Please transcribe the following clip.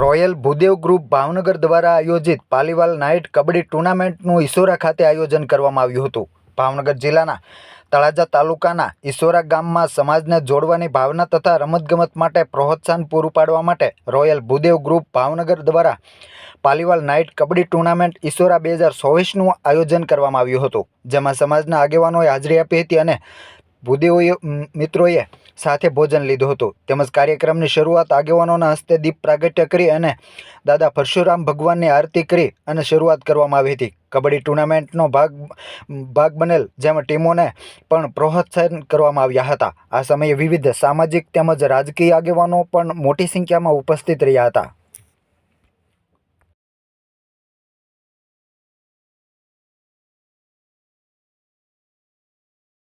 Royal bhudev group Bhavnagar દ્વારા આયોજિત Paliwal night kabaddi ટુર્નામેન્ટનું ઈસોરા ખાતે આયોજન કરવામાં આવ્યું હતું. ભાવનગર જિલ્લાના તળાજા તાલુકાના ઈસોરા ગામમાં સમાજને જોડવાની ભાવના તથા રમતગમત માટે પ્રોત્સાહન પૂરું પાડવા માટે રોયલ ભૂદેવ ગ્રુપ ભાવનગર દ્વારા પાલીવાલ નાઇટ કબડ્ડી ટુર્નામેન્ટ ઈસોરા બે હજાર ચોવીસનું આયોજન કરવામાં આવ્યું હતું. જેમાં સમાજના આગેવાનોએ હાજરી આપી હતી અને ભૂદેવોએ મિત્રોએ સાથે ભોજન લીધું હતું. તેમજ કાર્યક્રમની શરૂઆત આગેવાનોના હસ્તે દીપ પ્રાગટ્ય કરી અને દાદા પરશુરામ ભગવાનની આરતી કરી અને શરૂઆત કરવામાં આવી હતી. કબડ્ડી ટુર્નામેન્ટનો ભાગ ભાગ બનેલ, જેમાં ટીમોને પણ પ્રોત્સાહન કરવામાં આવ્યા હતા. આ સમયે વિવિધ સામાજિક તેમજ રાજકીય આગેવાનો પણ મોટી સંખ્યામાં ઉપસ્થિત રહ્યા હતા.